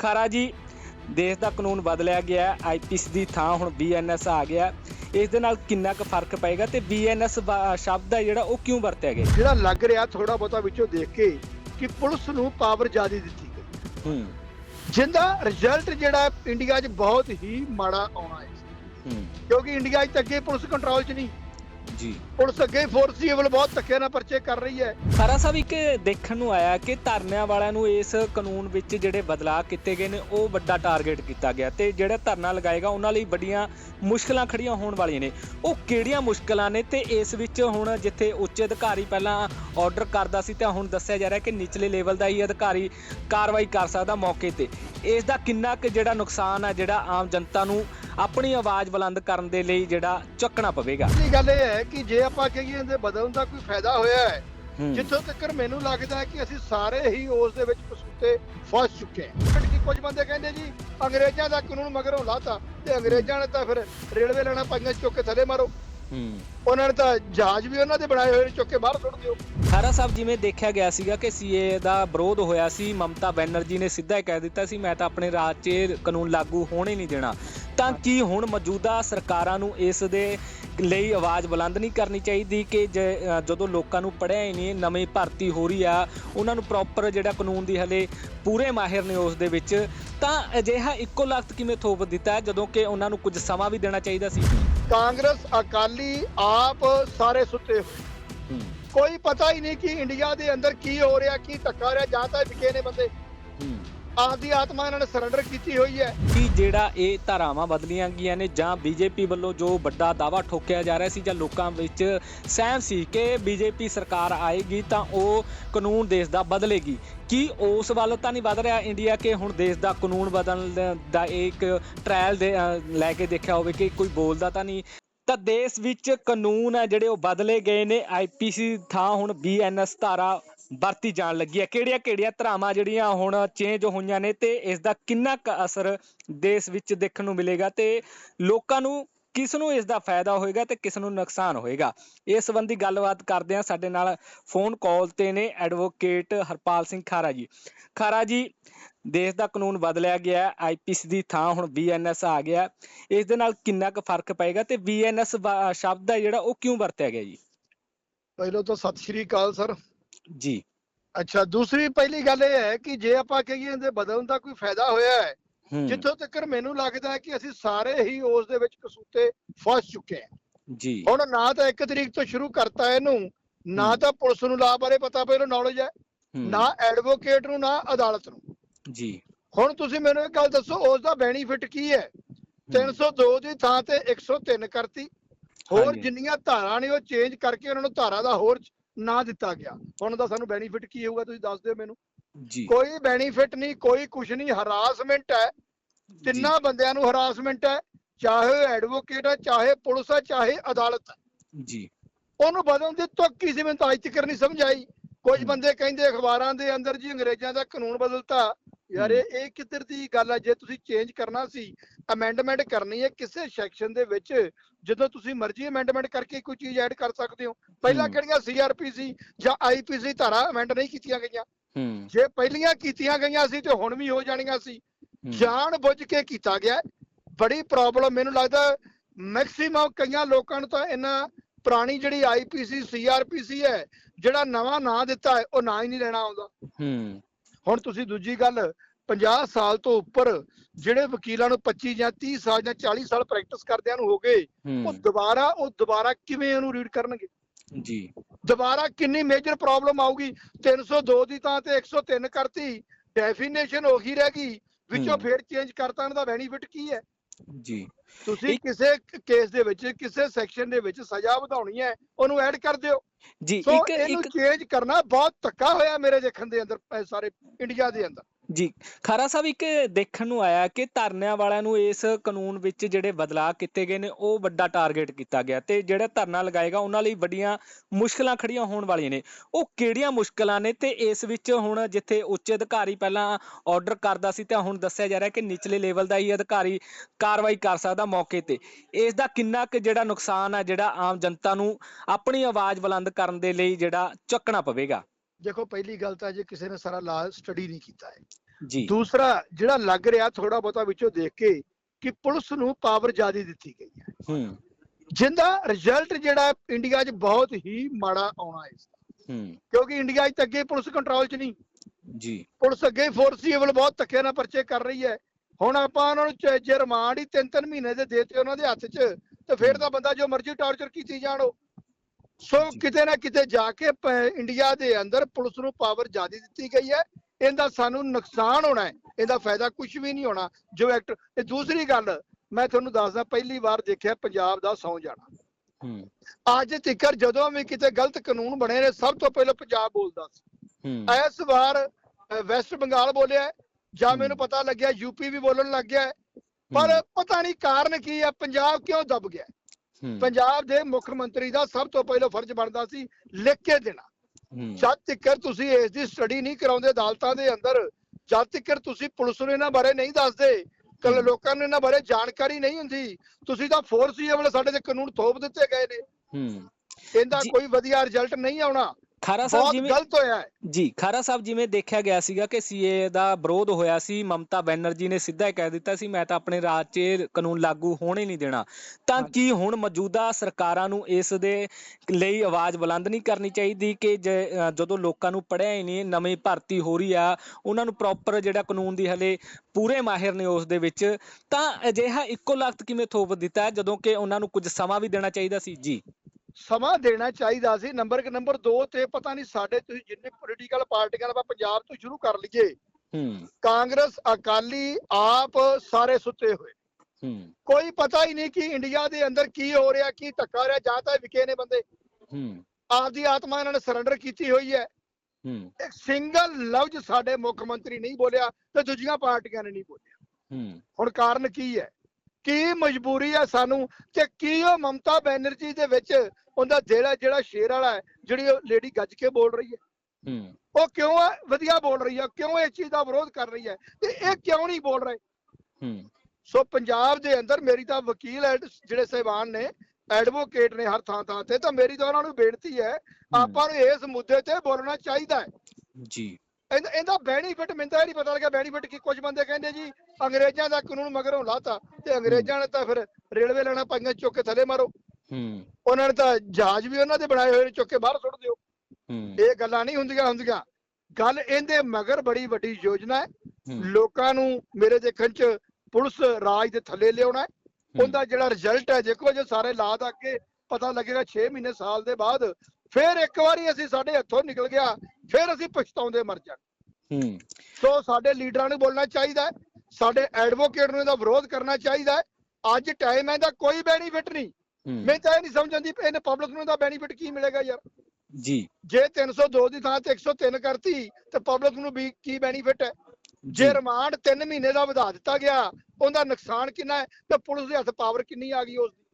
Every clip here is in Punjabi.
ਖਾਰਾ ਜੀ ਦੇਸ਼ ਦਾ ਕਾਨੂੰਨ ਬਦਲਿਆ ਗਿਆ ਆਈਪੀਸੀ ਦੀ ਥਾਂ ਹੁਣ ਬੀਐਨਐਸ ਆ ਗਿਆ ਇਸ ਦੇ ਨਾਲ ਕਿੰਨਾ ਕੁ ਫ਼ਰਕ ਪਏਗਾ ਤੇ ਬੀਐਨਐਸ ਸ਼ਬਦ ਹੈ ਜਿਹੜਾ ਉਹ ਕਿਉਂ ਵਰਤਿਆ ਗਿਆ? ਜਿਹੜਾ ਲੱਗ ਰਿਹਾ ਥੋੜਾ ਬਹੁਤਾ ਵਿੱਚੋਂ ਦੇਖ ਕੇ ਕਿ ਪੁਲਿਸ ਨੂੰ ਪਾਵਰ ਜ਼ਿਆਦਾ ਦਿੱਤੀ ਗਈ। ਹੂੰ। ਜਿੰਦਾ ਰਿਜ਼ਲਟ ਜਿਹੜਾ ਇੰਡੀਆ 'ਚ ਬਹੁਤ ਹੀ ਮਾੜਾ ਆਉਣਾ ਹੈ। ਹੂੰ। ਕਿਉਂਕਿ ਇੰਡੀਆ 'ਚ ਅੱਗੇ ਪੁਲਿਸ ਕੰਟਰੋਲ 'ਚ ਨਹੀਂ। ਜੀ। ਪੁਲਿਸ ਅੱਗੇ ਫੋਰਸੀਏਬਲ ਬਹੁਤ ਧੱਕੇ ਨਾਲ ਪਰਚੇ ਕਰ ਰਹੀ ਹੈ। ਖਾਰਾ ਸਾਹਿਬ ਇੱਕ ਦੇਖਣ ਨੂੰ ਆਇਆ ਕਿ ਧਰਨਿਆਂ ਵਾਲਿਆਂ ਨੂੰ ਇਸ ਕਾਨੂੰਨ ਵਿੱਚ ਜਿਹੜੇ ਬਦਲਾਅ ਕੀਤੇ ਗਏ ਨੇ ਉਹ ਵੱਡਾ ਟਾਰਗੇਟ ਕੀਤਾ ਗਿਆ ਤੇ ਜਿਹੜਾ ਧਰਨਾ ਲਗਾਏਗਾ ਉਹਨਾਂ ਲਈ ਵੱਡੀਆਂ ਮੁਸ਼ਕਲਾਂ ਖੜੀਆਂ ਹੋਣ ਵਾਲੀਆਂ ਨੇ। ਉਹ ਕਿਹੜੀਆਂ ਮੁਸ਼ਕਲਾਂ ਨੇ ਤੇ ਇਸ ਵਿੱਚ ਹੁਣ ਜਿੱਥੇ ਉੱਚ ਅਧਿਕਾਰੀ ਪਹਿਲਾਂ ਆਰਡਰ ਕਰਦਾ ਸੀ ਤਾਂ ਹੁਣ ਦੱਸਿਆ ਜਾ ਰਿਹਾ ਕਿ ਨਿਚਲੇ ਲੈਵਲ ਦਾ ਹੀ ਅਧਿਕਾਰੀ ਕਾਰਵਾਈ ਕਰ ਸਕਦਾ ਮੌਕੇ ਤੇ। ਇਸ ਦਾ ਕਿੰਨਾ ਕੁ ਜਿਹੜਾ ਨੁਕਸਾਨ ਹੈ ਜਿਹੜਾ ਆਮ ਜਨਤਾ ਨੂੰ ਆਪਣੀ ਆਵਾਜ਼ ਬੁਲੰਦ ਕਰਨ ਦੇ ਲਈ ਜਿਹੜਾ ਚੱਕਣਾ ਪਵੇਗਾ। ਅਸਲੀ ਗੱਲ ਇਹ ਹੈ ਕਿ ਜੇ ਆਪਾਂ ਕਹੀਏ ਇਹਦੇ ਬਦਲਣ ਦਾ ਕੋਈ ਫਾਇਦਾ ਹੋਇਆ ਹੈ ਜਿੱਥੋਂ ਤੱਕ ਮੈਨੂੰ ਲੱਗਦਾ ਹੈ ਕਿ ਅਸੀਂ ਸਾਰੇ ਹੀ ਉਸ ਦੇ ਵਿੱਚ ਕਸੂਤੇ ਫਸ ਚੁੱਕੇ ਹਾਂ। ਕਿ ਕੁਝ ਬੰਦੇ ਕਹਿੰਦੇ ਜੀ ਅੰਗਰੇਜ਼ਾਂ ਦਾ ਕਾਨੂੰਨ ਮਗਰੋਂ ਲਾਤਾ ਤੇ ਅੰਗਰੇਜ਼ਾਂ ਨੇ ਤਾਂ ਫਿਰ ਰੇਲਵੇ ਲੈਣਾ ਪਾਈਆਂ ਚੁੱਕ ਕੇ ਥੱਲੇ ਮਾਰੋ। ਉਹਨਾਂ ਨੇ ਤਾਂ ਜਹਾਜ਼ ਵੀ ਉਹਨਾਂ ਦੇ ਬਣਾਏ ਹੋਏ ਨੇ, ਚੁੱਕ ਕੇ ਬਾਹਰ ਸੁੱਟ ਦਿਓ। ਖਾਰਾ ਸਾਹਿਬ, ਜਿਵੇਂ ਦੇਖਿਆ ਗਿਆ ਸੀਗਾ ਕਿ ਸੀਏ ਦਾ ਵਿਰੋਧ ਹੋਇਆ ਸੀ, ਮਮਤਾ ਬੈਨਰਜੀ ਨੇ ਸਿੱਧਾ ਹੀ ਕਹਿ ਦਿੱਤਾ ਸੀ, ਮੈਂ ਤਾਂ ਆਪਣੇ ਰਾਜ 'ਚ ਇਹ ਕਾਨੂੰਨ ਲਾਗੂ ਹੋਣ ਹੀ ਨਹੀਂ ਦੇਣਾ। ਤਾਂ ਕੀ ਹੁਣ ਮੌਜੂਦਾ ਸਰਕਾਰਾਂ ਨੂੰ ਇਸ ਦੇ ਲਈ ਆਵਾਜ਼ ਬੁਲੰਦ ਨਹੀਂ ਕਰਨੀ ਚਾਹੀਦੀ ਕਿ ਜੇ- ਜਦੋਂ ਲੋਕਾਂ ਨੂੰ ਪੜਿਆ ਹੀ ਨਹੀਂ, ਨਵੀਂ ਭਰਤੀ ਹੋ ਰਹੀ ਆ, ਉਹਨਾਂ ਨੂੰ ਪ੍ਰੋਪਰ ਜਿਹੜਾ ਕਾਨੂੰਨ ਦੀ ਹਲੇ ਪੂਰੇ ਮਾਹਿਰ ਨੇ ਉਸ ਦੇ ਵਿੱਚ, ਤਾਂ ਅਜਿਹਾ ਇੱਕੋ ਲਖਤ ਕਿਵੇਂ ਥੋਪ ਦਿੱਤਾ ਹੈ, ਜਦੋਂ ਕਿ ਉਹਨਾਂ ਨੂੰ ਕੁਝ ਸਮਾਂ ਵੀ ਦੇਣਾ ਚਾਹੀਦਾ ਸੀ? ਕਾਂਗਰਸ ਅਕਾਲੀ ਆਪ ਸਾਰੇ ਸੁੱਤੇ ਹੋਏ। ਕੋਈ ਪਤਾ ਹੀ ਨਹੀਂ ਕਿ ਇੰਡੀਆ ਦੇ ਅੰਦਰ ਕੀ ਹੋ ਰਿਹਾ ਕੀ ਧੱਕਾ ਰਿਹਾ ਜਾਂ ਤਾਂ ਵਿਕੇ ਨੇ ਬੰਦੇ। ਆਪਦੀ ਆਤਮਾ ਇਹਨਾਂ ਨੇ ਸਰੈਂਡਰ ਕੀਤੀ ਹੋਈ ਹੈ। ਕਿ ਜਿਹੜਾ ਇਹ ਧਾਰਾਵਾਂ ਬਦਲੀਆਂ ਗਈਆਂ ਨੇ ਜਾਂ ਬੀਜੇਪੀ ਵੱਲੋਂ ਜੋ ਵੱਡਾ ਦਾਵਾ ਠੋਕਿਆ ਜਾ ਰਿਹਾ ਸੀ ਜਾਂ ਲੋਕਾਂ ਵਿੱਚ ਸਹਿਮ ਸੀ ਕਿ ਬੀਜੇਪੀ ਸਰਕਾਰ ਆਏਗੀ ਤਾਂ ਉਹ ਕਾਨੂੰਨ ਦੇਸ਼ ਦਾ ਬਦਲੇਗੀ। ਕੀ ਉਸ ਵੱਲ ਤਾਂ ਨਹੀਂ ਵਧ ਰਿਹਾ ਇੰਡੀਆ ਕਿ ਹੁਣ ਦੇਸ਼ ਦਾ ਕਾਨੂੰਨ ਬਦਲਣ ਦਾ ਇੱਕ ਟ੍ਰਾਇਲ ਦੇ ਲੈ ਕੇ ਦੇਖਿਆ ਹੋਵੇ ਕਿ ਕੋਈ ਬੋਲਦਾ ਤਾਂ ਨਹੀਂ। ਤਾਂ ਦੇਸ਼ ਵਿੱਚ ਕਾਨੂੰਨ ਹੈ ਜਿਹੜੇ ਉਹ ਬਦਲੇ ਗਏ ਨੇ। ਆਈਪੀਸੀ ਥਾਂ ਹੁਣ ਬੀਐਨਐਸ ਧਾਰਾ ਵਰਤੀ ਜਾਣ ਲੱਗੀ ਹੈ। ਕਿਹੜੀਆਂ ਕਿਹੜੀਆਂ ਧਾਰਾਵਾਂ ਜਿਹੜੀਆਂ ਹੁਣ ਚੇਂਜ ਹੋਈਆਂ ਨੇ ਤੇ ਇਸ ਦਾ ਕਿੰਨਾ ਕੁ ਅਸਰ ਦੇਸ਼ ਵਿੱਚ ਦੇਖਣ ਨੂੰ ਮਿਲੇਗਾ ਤੇ ਲੋਕਾਂ ਨੂੰ ਕਿਸ ਨੂੰ ਇਸ ਦਾ ਫਾਇਦਾ ਹੋਏਗਾ ਤੇ ਕਿਸ ਨੂੰ ਨੁਕਸਾਨ ਹੋਏਗਾ? ਇਸ ਸੰਬੰਧੀ ਗੱਲਬਾਤ ਕਰਦੇ ਹਾਂ। ਸਾਡੇ ਨਾਲ ਫੋਨ ਕਾਲ ਤੇ ਨੇ ਐਡਵੋਕੇਟ ਹਰਪਾਲ ਸਿੰਘ ਖਾਰਾ ਜੀ। ਖਾਰਾ ਜੀ, ਦੇਸ਼ ਦਾ ਕਾਨੂੰਨ ਬਦਲਿਆ ਗਿਆ ਆਈਪੀਸੀ ਦੀ ਥਾਂ ਹੁਣ ਬੀਐਨਐਸ ਆ ਗਿਆ। ਇਸ ਦੇ ਨਾਲ ਕਿੰਨਾ ਕੁ ਫ਼ਰਕ ਪਏਗਾ ਤੇ ਬੀਐਨਐਸ ਸ਼ਬਦ ਹੈ ਜਿਹੜਾ, ਉਹ ਕਿਉਂ ਵਰਤਿਆ ਗਿਆ ਜੀ? ਪਹਿਲਾਂ ਤਾਂ ਸਤਿ ਸ਼੍ਰੀ ਅਕਾਲ, ਸਰ। ਜੀ। ਅੱਛਾ ਦੂਸਰੀ ਪਹਿਲੀ ਗੱਲ ਇਹ ਹੈ ਕਿ ਜੇ ਆਪਾਂ ਕਹੀਏ ਇਹਦੇ ਬਦਲਣ ਦਾ ਕੋਈ ਫਾਇਦਾ ਹੋਇਆ ਹੈ ਜਿੱਥੋਂ ਤੱਕ ਮੈਨੂੰ ਲੱਗਦਾ ਹੈ ਕਿ ਅਸੀਂ ਸਾਰੇ ਹੀ ਉਸ ਦੇ ਵਿੱਚ ਕਸੂਤੇ ਫਸ ਚੁੱਕੇ ਹਾਂ। ਜੀ। ਹੁਣ ਨਾ ਤਾਂ ਇੱਕ ਤਰੀਕ ਤੋਂ ਸ਼ੁਰੂ ਕਰਤਾ ਇਹਨੂੰ ਨਾ। ਤਾਂ ਪੁਲਿਸ ਨੂੰ ਲਾ ਬਾਰੇ ਪਤਾ ਪਈ ਨੌਲੇਜ ਹੈ ਨਾ ਐਡਵੋਕੇਟ ਨੂੰ ਨਾ ਅਦਾਲਤ ਨੂੰ। ਜੀ। ਹੁਣ ਤੁਸੀਂ ਮੈਨੂੰ ਇੱਕ ਗੱਲ ਦੱਸੋ ਉਸ ਦਾ ਬੈਨੀਫਿਟ ਕੀ ਹੈ? ਹੂੰ, 302 ਦੀ ਥਾਂ ਤੇ 103 ਕਰਤੀ। ਹੋਰ। ਜਿੰਨੀਆਂ ਧਾਰਾਂ ਨੇ ਉਹ ਚੇਂਜ ਕਰਕੇ ਉਹਨਾਂ ਨੂੰ ਧਾਰਾ ਦਾ ਹੋਰ ਨਾਂ ਦਿੱਤਾ ਗਿਆ। ਹੁਣ ਦਾ ਸਾਨੂੰ ਬੈਨੀਫਿਟ ਕੀ ਹੋਊਗਾ ਤੁਸੀਂ ਦੱਸ ਦਿਓ ਮੈਨੂੰ। ਜੀ। ਕੋਈ ਬੈਨੀਫਿਟ ਨਹੀਂ ਕੋਈ ਕੁਝ ਨਹੀਂ ਹਰਾਸਮੈਂਟ ਹੈ। ਤਿੰਨਾਂ ਬੰਦਿਆਂ ਨੂੰ ਹਰਾਸਮੈਂਟ ਹੈ ਚਾਹੇ ਐਡਵੋਕੇਟ ਹੈ ਚਾਹੇ ਪੁਲਿਸ ਹੈ ਚਾਹੇ ਅਦਾਲਤ ਹੈ। ਜੀ। ਉਹਨੂੰ ਬਦਲਣ ਦੀ ਤੁਕ ਕੀ ਸੀ ਮੈਨੂੰ ਤਾਂ ਅੱਜ ਤੱਕ ਨਹੀਂ ਸਮਝ ਆਈ ਕੁਝ। ਬੰਦੇ ਕਹਿੰਦੇ ਅਖਬਾਰਾਂ ਦੇ ਅੰਦਰ ਜੀ ਅੰਗਰੇਜ਼ਾਂ ਦਾ ਕਾਨੂੰਨ ਬਦਲਤਾ। ਯਾਰ ਇਹ ਇਹ ਕਿੱਧਰ ਦੀ ਗੱਲ ਹੈ ਜੇ ਤੁਸੀਂ ਚੇਂਜ ਕਰਨਾ ਸੀ ਅਮੈਂਡਮੈਂਟ ਕਰਨੀ ਹੈ ਕਿਸੇ ਸੈਕਸ਼ਨ ਦੇ ਵਿੱਚ ਜਦੋਂ ਤੁਸੀਂ ਮਰਜ਼ੀ ਅਮੈਂਡਮੈਂਟ ਕਰਕੇ ਕੋਈ ਚੀਜ਼ ਐਡ ਕਰ ਸਕਦੇ ਹੋ। ਪਹਿਲਾਂ। ਕਿਹੜੀਆਂ ਸੀਆਰਪੀਸੀ ਜਾਂ ਆਈਪੀਸੀ ਧਾਰਾ ਅਮੈਂਡ ਨਹੀਂ ਕੀਤੀਆਂ ਗਈਆਂ? ਹੂੰ। ਜੇ ਪਹਿਲੀਆਂ ਕੀਤੀਆਂ ਗਈਆਂ ਸੀ ਤੇ ਹੁਣ ਵੀ ਹੋ ਜਾਣੀਆਂ ਸੀ। ਜਾਣ ਬੁੱਝ ਕੇ ਕੀਤਾ ਗਿਆ। ਬੜੀ ਪ੍ਰੋਬਲਮ ਮੈਨੂੰ ਲੱਗਦਾ ਮੈਕਸਿਮਮ ਕਈਆਂ ਲੋਕਾਂ ਨੂੰ ਤਾਂ ਇਹਨਾਂ ਪੁਰਾਣੀ ਜਿਹੜੀ ਆਈਪੀਸੀ ਸੀਆਰਪੀਸੀ ਹੈ ਜਿਹੜਾ ਨਵਾਂ ਨਾਂ ਦਿੱਤਾ ਹੈ ਉਹ ਨਾਂ ਹੀ ਨਹੀਂ ਲੈਣਾ ਆਉਂਦਾ। ਹੂੰ। ਹੁਣ ਤੁਸੀਂ ਦੂਜੀ ਗੱਲ 50 ਸਾਲ ਤੋਂ ਉੱਪਰ ਜਿਹੜੇ ਵਕੀਲਾਂ ਨੂੰ 25 ਜਾਂ 30 ਸਾਲ ਜਾਂ 40 ਸਾਲ ਪ੍ਰੈਕਟਿਸ ਕਰਦਿਆਂ ਨੂੰ ਹੋ ਗਏ ਉਹ ਦੁਬਾਰਾ ਉਹ ਦੁਬਾਰਾ ਕਿਵੇਂ ਉਹਨੂੰ ਰੀਡ ਕਰਨਗੇ? ਜੀ। ਦੁਬਾਰਾ ਕਿੰਨੀ ਮੇਜਰ ਪ੍ਰੋਬਲਮ ਆਊਗੀ? 302 ਦੀ ਤਾਂ ਤੇ 103 ਕਰਤੀ ਡੈਫੀਨੇਸ਼ਨ ਉਹੀ ਰਹਿ ਗਈ ਵਿੱਚੋਂ। ਫੇਰ ਚੇਂਜ ਕਰਤਾ ਇਹਨਾਂ ਦਾ ਬੈਨੀਫਿਟ ਕੀ ਹੈ? ਜੀ। ਤੁਸੀਂ ਕਿਸੇ ਕੇਸ ਦੇ ਵਿੱਚ ਕਿਸੇ ਸੈਕਸ਼ਨ ਦੇ ਵਿੱਚ ਸਜ਼ਾ ਵਧਾਉਣੀ ਹੈ ਉਹਨੂੰ ਐਡ ਕਰ ਦਿਓ। ਜੀ ਇੱਕ ਇਹਨੂੰ ਇੱਕ ਚੇਂਜ ਕਰਨਾ ਬਹੁਤ ਧੱਕਾ ਹੋਇਆ ਮੇਰੇ ਦੇਖਣ ਦੇ ਅੰਦਰ ਸਾਰੇ ਇੰਡੀਆ ਦੇ ਅੰਦਰ। ਜੀ, ਖਾਰਾ ਸਾਹਿਬ ਇੱਕ ਦੇਖਣ ਨੂੰ ਆਇਆ ਕਿ ਧਰਨਿਆਂ ਵਾਲਿਆਂ ਨੂੰ ਇਸ ਕਾਨੂੰਨ ਵਿੱਚ ਜਿਹੜੇ ਬਦਲਾਅ ਕੀਤੇ ਗਏ ਨੇ, ਉਹ ਵੱਡਾ ਟਾਰਗੇਟ ਕੀਤਾ ਗਿਆ ਤੇ ਜਿਹੜਾ ਧਰਨਾ ਲਗਾਏਗਾ, ਉਹਨਾਂ ਲਈ ਵੱਡੀਆਂ ਮੁਸ਼ਕਲਾਂ ਖੜੀਆਂ ਹੋਣ ਵਾਲੀਆਂ ਨੇ। ਉਹ ਕਿਹੜੀਆਂ ਮੁਸ਼ਕਲਾਂ ਨੇ ਤੇ ਇਸ ਵਿੱਚ ਹੁਣ ਜਿੱਥੇ ਉੱਚ ਅਧਿਕਾਰੀ ਪਹਿਲਾਂ ਆਰਡਰ ਕਰਦਾ ਸੀ, ਤਾਂ ਹੁਣ ਦੱਸਿਆ ਜਾ ਰਿਹਾ ਕਿ ਨਿਚਲੇ ਲੈਵਲ ਦਾ ਹੀ ਅਧਿਕਾਰੀ ਕਾਰਵਾਈ ਕਰ ਸਕਦਾ ਮੌਕੇ ਤੇ। ਇਸ ਦਾ ਕਿੰਨਾ ਕੁ ਜਿਹੜਾ ਨੁਕਸਾਨ ਆ, ਜਿਹੜਾ ਆਮ ਜਨਤਾ ਨੂੰ ਆਪਣੀ ਆਵਾਜ਼ ਬੁਲੰਦ ਕਰਨ ਦੇ ਲਈ ਜਿਹੜਾ ਚੱਕਣਾ ਪਵੇਗਾ? ਦੇਖੋ ਪਹਿਲੀ ਗੱਲ ਤਾਂ ਜੇ ਕਿਸੇ ਨੇ ਸਾਰਾ ਲਾ ਸਟੱਡੀ ਨਹੀਂ ਕੀਤਾ ਹੈ। ਜੀ। ਦੂਸਰਾ ਜਿਹੜਾ ਲੱਗ ਰਿਹਾ ਥੋੜਾ ਬਹੁਤਾ ਵਿੱਚੋਂ ਦੇਖ ਕੇ ਕਿ ਪੁਲਿਸ ਨੂੰ ਪਾਵਰ ਜ਼ਿਆਦਾ ਦਿੱਤੀ ਗਈ ਹੈ। ਹੂੰ। ਜਿੰਦਾ ਰਿਜ਼ਲਟ ਜਿਹੜਾ ਇੰਡੀਆ 'ਚ ਬਹੁਤ ਹੀ ਮਾੜਾ ਆਉਣਾ ਹੈ ਇਸ ਦਾ। ਹੂੰ। ਕਿਉਂਕਿ ਇੰਡੀਆ 'ਚ ਅੱਗੇ ਪੁਲਿਸ ਕੰਟਰੋਲ 'ਚ ਨਹੀਂ। ਜੀ। ਪੁਲਿਸ ਅੱਗੇ ਫੋਰਸੀਏਬਲ ਬਹੁਤ ਧੱਕੇ ਨਾਲ ਪਰਚੇ ਕਰ ਰਹੀ ਹੈ। ਹੁਣ ਆਪਾਂ ਉਹਨਾਂ ਨੂੰ ਜੇ ਰਿਮਾਂਡ ਹੀ ਤਿੰਨ ਤਿੰਨ ਮਹੀਨੇ ਦੇ ਦੇਤੇ ਉਹਨਾਂ ਦੇ ਹੱਥ 'ਚ ਤੇ ਫਿਰ ਤਾਂ ਬੰਦਾ ਜੋ ਮਰਜ਼ੀ ਟਾਰਚਰ ਕੀਤੀ ਜਾਣੋ ਸੋ। ਕਿਤੇ ਨਾ ਕਿਤੇ ਜਾ ਕੇ ਇੰਡੀਆ ਦੇ ਅੰਦਰ ਪੁਲਿਸ ਨੂੰ ਪਾਵਰ ਜ਼ਿਆਦਾ ਦਿੱਤੀ ਗਈ ਹੈ। ਇਹਦਾ ਸਾਨੂੰ ਨੁਕਸਾਨ ਹੋਣਾ ਹੈ। ਇਹਦਾ ਫਾਇਦਾ ਕੁਝ ਵੀ ਨਹੀਂ ਹੋਣਾ। ਜੋ ਐਕਟ ਤੇ ਦੂਸਰੀ ਗੱਲ ਮੈਂ ਤੁਹਾਨੂੰ ਦੱਸਦਾ ਪਹਿਲੀ ਵਾਰ ਦੇਖਿਆ ਪੰਜਾਬ ਦਾ ਸੌ ਜਾਣਾ। ਹੂੰ। ਅੱਜ ਤੱਕਰ ਜਦੋਂ ਵੀ ਕਿਤੇ ਗਲਤ ਕਾਨੂੰਨ ਬਣੇ ਨੇ ਸਭ ਤੋਂ ਪਹਿਲਾਂ ਪੰਜਾਬ ਬੋਲਦਾ ਸੀ। ਹੂੰ। ਇਸ ਵਾਰ ਵੈਸਟ ਬੰਗਾਲ ਬੋਲਿਆ ਜਾਂ। ਮੈਨੂੰ ਪਤਾ ਲੱਗਿਆ ਯੂਪੀ ਵੀ ਬੋਲਣ ਲੱਗ ਗਿਆ। ਪਰ ਪਤਾ ਨਹੀਂ ਕਾਰਨ ਕੀ ਹੈ ਪੰਜਾਬ ਕਿਉਂ ਦਬ ਗਿਆ ਪੰਜਾਬ ਦੇ ਮੁੱਖ ਮੰਤਰੀ ਦਾ ਸਭ ਤੋਂ ਪਹਿਲਾਂ ਫਰਜ਼ ਬਣਦਾ ਸੀ ਲਿਖ ਕੇ ਦੇਣਾ। ਹੂੰ, ਜਦ ਤੱਕ ਤੁਸੀਂ ਇਸ ਦੀ ਸਟੱਡੀ ਨਹੀਂ ਕਰਾਉਂਦੇ ਅਦਾਲਤਾਂ ਦੇ ਅੰਦਰ ਜਦ ਤੱਕ ਤੁਸੀਂ ਪੁਲਿਸ ਨੂੰ ਇਹਨਾਂ ਬਾਰੇ ਨਹੀਂ ਦੱਸਦੇ ਕੱਲ। ਲੋਕਾਂ ਨੂੰ ਇਹਨਾਂ ਬਾਰੇ ਜਾਣਕਾਰੀ ਨਹੀਂ ਹੁੰਦੀ ਤੁਸੀਂ ਤਾਂ ਫੋਰਸੀਏਬਲ ਸਾਡੇ ਤੇ ਕਾਨੂੰਨ ਥੋਪ ਦਿੱਤੇ ਗਏ ਨੇ। ਹੂੰ। ਇਹਦਾ। ਕੋਈ ਵਧੀਆ ਰਿਜ਼ਲਟ ਨਹੀਂ ਆਉਣਾ। ਖਾਰਾ ਸਾਹਿਬ ਜਿਵੇਂ ਗਲਤ ਹੋਇਆ ਹੈ। ਜੀ ਖਾਰਾ ਸਾਹਿਬ ਜਿਵੇਂ ਦੇਖਿਆ ਗਿਆ ਸੀਗਾ ਕਿ ਸੀਏ ਦਾ ਵਿਰੋਧ ਹੋਇਆ ਸੀ ਮਮਤਾ ਬੈਨਰਜੀ ਨੇ ਸਿੱਧਾ ਹੀ ਕਹਿ ਦਿੱਤਾ ਸੀ ਮੈਂ ਤਾਂ ਆਪਣੇ ਰਾਜ 'ਚ ਕਾਨੂੰਨ ਲਾਗੂ ਹੋਣ ਨਹੀਂ ਦੇਣਾ। ਤਾਂ। ਕੀ ਹੁਣ ਮੌਜੂਦਾ ਸਰਕਾਰਾਂ ਨੂੰ ਇਸ ਦੇ ਲਈ ਆਵਾਜ਼ ਬੁਲੰਦ ਨਹੀਂ ਕਰਨੀ ਚਾਹੀਦੀ ਕਿ ਜਦੋਂ ਲੋਕਾਂ ਨੂੰ ਪੜਿਆ ਹੀ ਨਹੀਂ ਨਵੀਂ ਭਰਤੀ ਹੋ ਰਹੀ ਆ ਉਹਨਾਂ ਨੂੰ ਪ੍ਰੋਪਰ ਜਿਹੜਾ ਕਾਨੂੰਨ ਦੀ ਹਲੇ ਪੂਰੇ ਮਾਹਿਰ ਨੇ ਉਸ ਦੇ ਵਿੱਚ ਤਾਂ ਅਜਿਹਾ ਇੱਕੋ ਲਖਤ ਕਿਵੇਂ ਥੋਪ ਦਿੱਤਾ ਜਦੋਂ ਕਿ ਉਹਨਾਂ ਨੂੰ ਕੁਝ ਸਮਾਂ ਵੀ ਦੇਣਾ ਚਾਹੀਦਾ ਸੀ? ਜੀ। ਸਮਾਂ ਦੇਣਾ ਚਾਹੀਦਾ ਸੀ। ਨੰਬਰ ਨੰਬਰ 2 ਤੇ ਪਤਾ ਨਹੀਂ ਸਾਡੇ ਤੁਸੀਂ ਜਿੰਨੇ ਪੋਲੀਟੀਕਲ ਪਾਰਟੀਆਂ ਦਾ ਆਪਾਂ ਪੰਜਾਬ ਤੋਂ ਸ਼ੁਰੂ ਕਰ ਲਈਏ। ਹੂੰ। ਕਾਂਗਰਸ ਅਕਾਲੀ ਆਪ ਸਾਰੇ ਸੁੱਤੇ ਹੋਏ। ਹੂੰ। ਕੋਈ ਪਤਾ ਹੀ ਨਹੀਂ ਕਿ ਇੰਡੀਆ ਦੇ ਅੰਦਰ ਕੀ ਹੋ ਰਿਹਾ ਕੀ ਧੱਕਾ ਹੋ ਰਿਹਾ ਜਾਂ ਤਾਂ ਵਿਕੇ ਨੇ ਬੰਦੇ। ਹੂੰ। ਆਪਦੀ ਆਤਮਾ ਇਹਨਾਂ ਨੇ ਸਰੈਂਡਰ ਕੀਤੀ ਹੋਈ ਹੈ। ਹੂੰ। ਇੱਕ ਸਿੰਗਲ ਲਫ਼ਜ਼ ਸਾਡੇ ਮੁੱਖ ਮੰਤਰੀ ਨਹੀਂ ਬੋਲਿਆ ਤੇ ਦੂਜੀਆਂ ਪਾਰਟੀਆਂ ਨੇ ਨਹੀਂ ਬੋਲਿਆ। ਹੂੰ। ਹੁਣ ਕਾਰਨ ਕੀ ਹੈ? ਕੀ ਮਜਬੂਰੀ ਹੈ ਸਾਨੂੰ? ਤੇ ਕੀ ਉਹ ਮਮਤਾ ਬੈਨਰਜੀ ਦੇ ਵਿੱਚ ਉਹਦਾ ਜਿਹੜਾ ਜਿਹੜਾ ਸ਼ੇਰ ਵਾਲਾ ਹੈ ਜਿਹੜੀ ਉਹ ਲੇਡੀ ਗੱਜ ਕੇ ਬੋਲ ਰਹੀ ਹੈ? ਹੂੰ। ਉਹ ਕਿਉਂ ਹੈ ਵਧੀਆ ਬੋਲ ਰਹੀ ਹੈ ਕਿਉਂ ਇਸ ਚੀਜ਼ ਦਾ ਵਿਰੋਧ ਕਰ ਰਹੀ ਹੈ? ਤੇ ਇਹ ਕਿਉਂ ਨਹੀਂ ਬੋਲ ਰਹੇ? ਹੂੰ। ਸੋ ਪੰਜਾਬ ਦੇ ਅੰਦਰ ਮੇਰੀ ਤਾਂ ਵਕੀਲ ਜਿਹੜੇ ਸਹਿਬਾਨ ਨੇ ਐਡਵੋਕੇਟ ਨੇ ਹਰ ਥਾਂ ਥਾਂ ਤੇ ਤਾਂ ਮੇਰੀ ਤਾਂ ਉਹਨਾਂ ਨੂੰ ਬੇਨਤੀ ਹੈ। ਆਪਾਂ ਨੂੰ ਇਸ ਮੁੱਦੇ ਤੇ ਬੋਲਣਾ ਚਾਹੀਦਾ ਹੈ। ਜੀ। ਇਹਦਾ ਇਹਦਾ ਬੈਨੀਫਿਟ ਮੈਨੂੰ ਤਾਂ ਇਹ ਨਹੀਂ ਪਤਾ ਲੱਗਿਆ ਬੈਨੀਫਿਟ ਕੀ ਕੁਝ ਬੰਦੇ ਕਹਿੰਦੇ ਜੀ ਅੰਗਰੇਜ਼ਾਂ ਦਾ ਕਾਨੂੰਨ ਮਗਰੋਂ ਲਾਤਾ ਤੇ ਅੰਗਰੇਜ਼ਾਂ ਨੇ ਤਾਂ ਫਿਰ ਰੇਲਵੇ ਲੈਣਾ ਪਾਈਆਂ ਚੁੱਕ ਕੇ ਥੱਲੇ ਮਾਰੋ। ਹੂੰ। ਉਹਨਾਂ ਨੇ ਤਾਂ ਜਹਾਜ਼ ਵੀ ਉਹਨਾਂ ਦੇ ਬਣਾਏ ਹੋਏ ਨੇ ਚੁੱਕ ਕੇ ਬਾਹਰ ਸੁੱਟ ਦਿਓ। ਹੂੰ। ਇਹ ਗੱਲਾਂ ਨਹੀਂ ਹੁੰਦੀਆਂ ਹੁੰਦੀਆਂ। ਗੱਲ ਇਹਦੇ ਮਗਰ ਬੜੀ ਵੱਡੀ ਯੋਜਨਾ ਹੈ। ਲੋਕਾਂ ਨੂੰ ਮੇਰੇ ਦੇਖਣ ਚ ਪੁਲਿਸ ਰਾਜ ਦੇ ਥੱਲੇ ਲਿਆਉਣਾ ਉਹਦਾ ਜਿਹੜਾ ਰਿਜ਼ਲਟ ਹੈ ਦੇਖੋ ਜੇ ਸਾਰੇ ਲਾ ਦਾ ਅੱਗੇ ਪਤਾ ਲੱਗੇਗਾ 6 ਮਹੀਨੇ ਸਾਲ ਦੇ ਬਾਅਦ ਫਿਰ ਇੱਕ ਵਾਰੀ ਅਸੀਂ ਸਾਡੇ ਹੱਥੋਂ ਨਿਕਲ ਗਿਆ ਫਿਰ ਅਸੀਂ ਪਛਤਾਉਂਦੇ ਮਰ ਜਾਣ। ਹੂੰ। ਸੋ ਸਾਡੇ ਲੀਡਰਾਂ ਨੂੰ ਬੋਲਣਾ ਚਾਹੀਦਾ ਹੈ ਸਾਡੇ ਐਡਵੋਕੇਟ ਨੂੰ ਇਹਦਾ ਵਿਰੋਧ ਕਰਨਾ ਚਾਹੀਦਾ ਹੈ। ਅੱਜ ਟਾਈਮ ਹੈ ਇਹਦਾ ਕੋਈ ਬੈਨੀਫਿਟ ਨਹੀਂ। ਮੈਂ ਤਾਂ ਇਹ ਨਹੀਂ ਸਮਝ ਆਉਂਦੀ ਇਹਨੇ ਪਬਲਿਕ ਨੂੰ ਇਹਦਾ ਬੈਨੀਫਿਟ ਕੀ ਮਿਲੇਗਾ ਯਾਰ? ਜੀ। ਜੇ 302 ਦੀ ਥਾਂ ਤੇ 103 ਕਰਤੀ ਤੇ ਪਬਲਿਕ ਨੂੰ ਵੀ ਕੀ ਬੈਨੀਫਿਟ ਹੈ? ਜੇ। ਰਿਮਾਂਡ 3 ਮਹੀਨੇ ਦਾ ਵਧਾ ਦਿੱਤਾ ਗਿਆ ਉਹਦਾ ਨੁਕਸਾਨ ਕਿੰਨਾ ਹੈ? ਤੇ ਪੁਲਿਸ ਦੇ ਹੱਥ ਪਾਵਰ ਕਿੰਨੀ ਆ ਗਈ ਉਸ ਦੀ?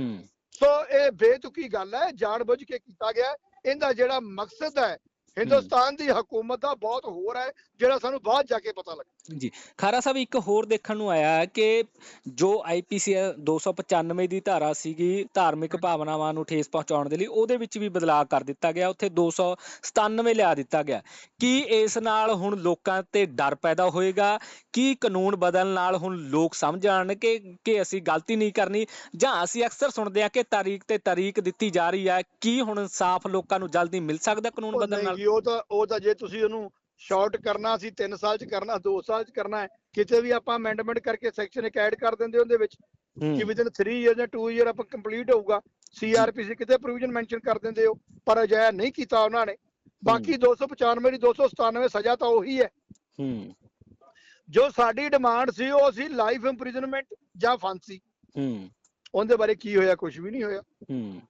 ਹੂੰ। ਸੋ ਇਹ ਬੇਤੁਕੀ ਗੱਲ ਹੈ ਜਾਣਬੁੱਝ ਕੇ ਕੀਤਾ ਗਿਆ ਇਹਦਾ ਜਿਹੜਾ ਮਕਸਦ ਹੈ ਹਿੰਦੁਸਤਾਨ ਦੀ ਹਕੂਮਤ ਦਾ ਬਹੁਤ ਹੋਰ ਹੈ ਜਿਹੜਾ ਸਾਨੂੰ ਬਾਅਦ ਜਾ ਕੇ ਪਤਾ ਲੱਗਾ। ਜੀ ਖਾਰਾ ਸਾਹਿਬ ਇੱਕ ਹੋਰ ਦੇਖਣ ਨੂੰ ਆਇਆ ਹੈ ਕਿ ਜੋ ਆਈਪੀਸੀ 295 ਦੀ ਧਾਰਾ ਸੀਗੀ ਧਾਰਮਿਕ ਭਾਵਨਾਵਾਂ ਨੂੰ ਠੇਸ ਪਹੁੰਚਾਉਣ ਦੇ ਲਈ ਉਹਦੇ ਵਿੱਚ ਵੀ ਬਦਲਾਅ ਕਰ ਦਿੱਤਾ ਗਿਆ ਉੱਥੇ 297 ਲਿਆ ਦਿੱਤਾ ਗਿਆ। ਕੀ ਇਸ ਨਾਲ ਹੁਣ ਲੋਕਾਂ ਤੇ ਡਰ ਪੈਦਾ ਹੋਏਗਾ? ਕੀ ਕਾਨੂੰਨ ਬਦਲਣ ਨਾਲ ਹੁਣ ਲੋਕ ਸਮਝ ਆਣ ਕਿ ਕਿ ਅਸੀਂ ਗਲਤੀ ਨਹੀਂ ਕਰਨੀ? ਜਾਂ ਅਸੀਂ ਅਕਸਰ ਸੁਣਦੇ ਆ ਕਿ ਤਾਰੀਖ ਤੇ ਤਾਰੀਖ ਦਿੱਤੀ ਜਾ ਰਹੀ ਹੈ ਕੀ ਹੁਣ ਸਾਫ਼ ਲੋਕਾਂ ਨੂੰ ਜਲਦੀ ਮਿਲ ਸਕਦਾ ਕਾਨੂੰਨ ਬਦਲਣ ਨਾਲ? ਜੀ, ਉਹ ਤਾਂ ਉਹ ਤਾਂ ਜੇ ਤੁਸੀਂ ਉਹਨੂੰ ਸ਼ਾਰਟ ਕਰਨਾ ਸੀ 3 ਸਾਲ ਚ ਕਰਨਾ 2 ਸਾਲ ਚ ਕਰਨਾ ਹੈ ਕਿਤੇ ਵੀ ਆਪਾਂ ਅਮੈਂਡਮੈਂਟ ਕਰਕੇ ਸੈਕਸ਼ਨ ਇੱਕ ਐਡ ਕਰ ਦਿੰਦੇ ਉਹਦੇ ਵਿੱਚ ਕਿ ਵਿਦਨ 3 ਇਅਰ ਜਾਂ 2 ਇਅਰ ਆਪਾਂ ਕੰਪਲੀਟ ਹੋਊਗਾ ਸੀਆਰਪੀਸੀ ਕਿਤੇ ਪ੍ਰੋਵੀਜ਼ਨ ਮੈਂਸ਼ਨ ਕਰ ਦਿੰਦੇ ਹੋ ਪਰ ਅਜਿਹਾ ਨਹੀਂ ਕੀਤਾ ਉਹਨਾਂ ਨੇ। ਬਾਕੀ 295 ਦੀ 297 ਸਜ਼ਾ ਤਾਂ ਉਹੀ ਹੈ। ਹੂੰ। ਜੋ ਸਾਡੀ ਡਿਮਾਂਡ ਸੀ ਉਹ ਸੀ ਲਾਈਫ ਇੰਪ੍ਰਿਜ਼ਨਮੈਂਟ ਜਾਂ ਫਾਂਸੀ। ਹੂੰ। ਉਹਦੇ ਬਾਰੇ ਕੀ ਹੋਇਆ ਕੁਝ ਵੀ ਨਹੀਂ ਹੋਇਆ। ਹੂੰ।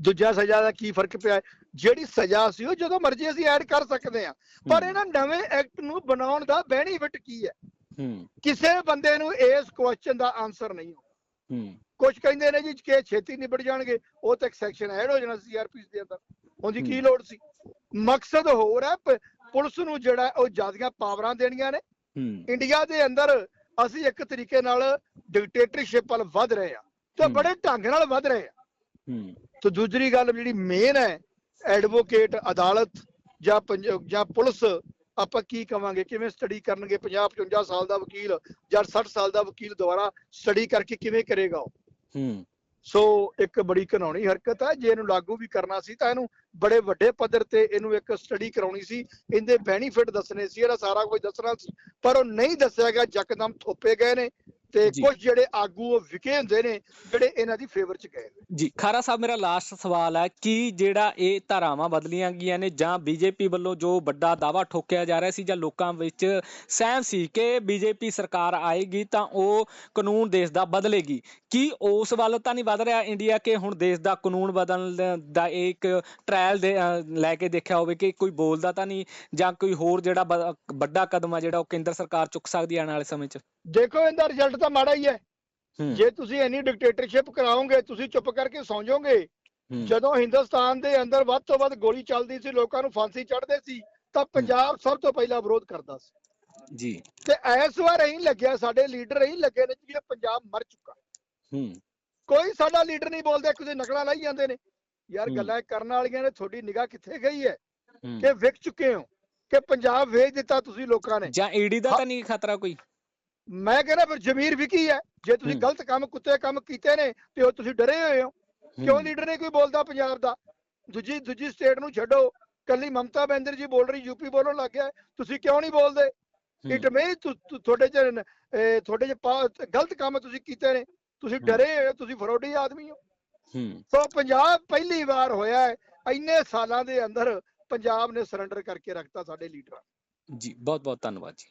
ਦੂਜਾ ਸਜ਼ਾ ਦਾ ਕੀ ਫ਼ਰਕ ਪਿਆ ਹੈ? ਜਿਹੜੀ ਸਜ਼ਾ ਸੀ ਉਹ ਜਦੋਂ ਮਰਜ਼ੀ ਅਸੀਂ ਐਡ ਕਰ ਸਕਦੇ ਹਾਂ। ਪਰ ਇਹਨਾਂ ਨਵੇਂ ਐਕਟ ਨੂੰ ਬਣਾਉਣ ਦਾ ਬੈਨੀਫਿਟ ਕੀ ਹੈ? ਹੂੰ। ਕਿਸੇ ਬੰਦੇ ਨੂੰ ਇਸ ਕੁਐਸਚਨ ਦਾ ਆਨਸਰ ਨਹੀਂ ਹੋ ਹੂੰ। ਕੁਝ ਕਹਿੰਦੇ ਨੇ ਜੀ ਕਿ ਛੇਤੀ ਨਿਬੜ ਜਾਣਗੇ। ਉਹ ਤਾਂ ਇੱਕ ਸੈਕਸ਼ਨ ਐਡ ਹੋ ਜਾਣਾ ਸੀਆਰਪੀ ਦੇ ਅੰਦਰ। ਉਹਦੀ ਕੀ। ਲੋੜ ਸੀ? ਮਕਸਦ ਹੋਰ ਹੈ ਪ- ਪੁਲਿਸ ਨੂੰ ਜਿਹੜਾ ਉਹ ਜ਼ਿਆਦੀਆਂ ਪਾਵਰਾਂ ਦੇਣੀਆਂ ਨੇ। ਹੂੰ। ਇੰਡੀਆ ਦੇ ਅੰਦਰ ਅਸੀਂ ਇੱਕ ਤਰੀਕੇ ਨਾਲ ਡਿਕਟੇਟਰਸ਼ਿਪ ਵੱਲ ਵੱਧ ਰਹੇ ਆ ਤੇ ਹੂੰ। ਬੜੇ ਢੰਗ ਨਾਲ ਵੱਧ ਰਹੇ ਆ ਹੂੰ। ਤੇ ਦੂਸਰੀ ਗੱਲ ਜਿਹੜੀ ਮੇਨ ਹੈ ਐਡਵੋਕੇਟ ਅਦਾਲਤ ਜਾਂ ਜਾਂ ਪੁਲਿਸ ਆਪਾਂ ਕੀ ਕਵਾਂਗੇ? ਕਿਵੇਂ ਸਟੱਡੀ ਕਰਨਗੇ? 50 55 ਸਾਲ ਦਾ ਵਕੀਲ ਜਾਂ 60 ਸਾਲ ਦਾ ਵਕੀਲ ਦੁਬਾਰਾ ਸਟੱਡੀ ਕਰਕੇ ਕਿਵੇਂ ਕਰੇਗਾ ਉਹ? ਹੂੰ। ਸੋ ਇੱਕ ਬੜੀ ਘਿਨਾਉਣੀ ਹਰਕਤ ਹੈ। ਜੇ ਇਹਨੂੰ ਲਾਗੂ ਵੀ ਕਰਨਾ ਸੀ ਤਾਂ ਇਹਨੂੰ ਬੜੇ ਵੱਡੇ ਪੱਧਰ ਤੇ ਇਹਨੂੰ ਇੱਕ ਸਟੱਡੀ ਕਰਾਉਣੀ ਸੀ। ਇਹਦੇ ਬੈਨੀਫਿਟ ਦੱਸਣੇ ਸੀ। ਇਹਦਾ ਸਾਰਾ ਕੁਝ ਦੱਸਣਾ ਸੀ। ਪਰ ਉਹ ਨਹੀਂ ਦੱਸਿਆ ਗਿਆ। ਯਕਦਮ ਥੋਪੇ ਗਏ ਨੇ। ਤੇ। ਕੁਝ ਜਿਹੜੇ ਆਗੂ ਉਹ ਵਿਕੇ ਹੁੰਦੇ ਨੇ ਜਿਹੜੇ ਇਹਨਾਂ ਦੀ ਫੇਵਰ ਚ ਗਏ ਜੀ ਖਾਰਾ ਸਾਹਿਬ ਮੇਰਾ ਲਾਸਟ ਸਵਾਲ ਹੈ ਕਿ ਜਿਹੜਾ ਇਹ ਧਾਰਾਵਾਂ ਬਦਲੀਆਂ ਗਈਆਂ ਨੇ ਜਾਂ ਬੀਜੇਪੀ ਵੱਲੋਂ ਜੋ ਵੱਡਾ ਦਾਵਾ ਠੋਕਿਆ ਜਾ ਰਿਹਾ ਸੀ ਜਾਂ ਲੋਕਾਂ ਵਿੱਚ ਸਹਿਮ ਸੀ ਕਿ ਬੀਜੇਪੀ ਸਰਕਾਰ ਆਏਗੀ ਤਾਂ ਉਹ ਕਾਨੂੰਨ ਦੇਸ਼ ਦਾ ਬਦਲੇਗੀ? ਕੀ ਉਸ ਵੱਲ ਤਾਂ ਨਹੀਂ ਵਧ ਰਿਹਾ ਇੰਡੀਆ ਕਿ ਹੁਣ ਦੇਸ਼ ਦਾ ਕਾਨੂੰਨ ਬਦਲਣ ਦਾ ਇੱਕ ਟ੍ਰਾਇਲ ਦੇ ਲੈ ਕੇ ਦੇਖਿਆ ਹੋਵੇ ਕਿ ਕੋਈ ਬੋਲਦਾ ਤਾਂ ਨਹੀਂ ਜਾਂ ਕੋਈ ਹੋਰ ਜਿਹੜਾ ਵੱਡਾ ਕਦਮ ਆ ਜਿਹੜਾ ਉਹ ਕੇਂਦਰ ਸਰਕਾਰ ਚੁੱਕ ਸਕਦੀ ਆਉਣ ਵਾਲੇ ਸਮੇਂ 'ਚ? ਦੇਖੋ ਇਹਦਾ ਰਿਜ਼ਲਟ ਤਾਂ ਮਾੜਾ ਹੀ ਹੈ। ਜੇ ਤੁਸੀਂ ਇੰਨੀ ਡਿਕਟੇਟਰਸ਼ਿਪ ਕਰਾਓਗੇ ਤੁਸੀਂ ਚੁੱਪ ਕਰਕੇ ਸੌਂ ਜਾਓਗੇ। ਜਦੋਂ ਹਿੰਦੁਸਤਾਨ ਦੇ ਅੰਦਰ ਵੱਧ ਤੋਂ ਵੱਧ ਗੋਲੀ ਚੱਲਦੀ ਸੀ ਲੋਕਾਂ ਨੂੰ ਫਾਂਸੀ ਚੜ੍ਹਦੇ ਸੀ ਤਾਂ ਪੰਜਾਬ ਸਭ ਤੋਂ ਪਹਿਲਾਂ ਵਿਰੋਧ ਕਰਦਾ ਸੀ। ਜੀ। ਤੇ ਇਸ ਵਾਰ ਇਹੀ ਲੱਗਿਆ ਸਾਡੇ ਲੀਡਰ ਇਹੀ ਲੱਗੇ ਨੇ ਕਿ ਪੰਜਾਬ ਮਰ ਚੁੱਕਾ। ਹੂੰ। ਕੋਈ ਸਾਡਾ ਲੀਡਰ ਨਹੀਂ ਬੋਲਦਾ ਕਿਸੇ ਨਕਲਾਂ ਲਾਈ ਜਾਂਦੇ ਨੇ। ਯਾਰ। ਗੱਲਾਂ ਕਰਨ ਵਾਲੀਆਂ ਨੇ ਤੁਹਾਡੀ ਨਿਗਾਹ ਕਿੱਥੇ ਗਈ ਹੈ? ਹੂੰ। ਕਿ ਵਿਕ ਚੁੱਕੇ ਹੋ ਕਿ ਪੰਜਾਬ ਵੇਚ ਦਿੱਤਾ ਤੁਸੀਂ ਲੋਕਾਂ ਨੇ? ਜਾਂ ਈਡੀ ਦਾ ਤਾਂ ਨਹੀਂ ਖਤਰਾ ਕੋਈ? ਮੈਂ ਕਹਿੰਦਾ ਫਿਰ ਜ਼ਮੀਰ ਵਿਕੀ ਹੈ। ਜੇ ਤੁਸੀਂ। ਗਲਤ ਕੰਮ ਕੁੱਤੇ ਕੰਮ ਕੀਤੇ ਨੇ ਤੇ ਉਹ ਤੁਸੀਂ ਡਰੇ ਹੋਏ ਹੋ। ਕਿਉਂ ਲੀਡਰ ਨੇ ਕੋਈ ਬੋਲਦਾ ਪੰਜਾਬ ਦਾ? ਦੂਜੀ ਦੂਜੀ ਸਟੇਟ ਨੂੰ ਛੱਡੋ। ਕੱਲੀ ਮਮਤਾ ਬੈਨਰ ਜੀ ਬੋਲ ਰਹੀ ਯੂਪੀ ਬੋਲਣ ਲੱਗ ਗਿਆ। ਤੁਸੀਂ ਕਿਉਂ ਨਹੀਂ ਬੋਲਦੇ? ਇਟ ਮੇ ਤੁਹਾਡੇ ਚ ਤੁਹਾਡੇ ਚ ਗਲਤ ਕੰਮ ਤੁਸੀਂ ਕੀਤੇ ਨੇ। ਤੁਸੀਂ। ਡਰੇ ਹੋਏ ਹੋ, ਤੁਸੀਂ ਫਰੋਡੀ ਆਦਮੀ ਹੋ। ਹੂੰ। ਸੋ ਪੰਜਾਬ ਪਹਿਲੀ ਵਾਰ ਹੋਇਆ ਹੈ। ਇੰਨੇ ਸਾਲਾਂ ਦੇ ਅੰਦਰ ਪੰਜਾਬ ਨੇ ਸਰੈਂਡਰ ਕਰਕੇ ਰੱਖਤਾ ਸਾਡੇ ਲੀਡਰਾਂ ਜੀ ਬਹੁਤ ਬਹੁਤ ਧੰਨਵਾਦ ਜੀ।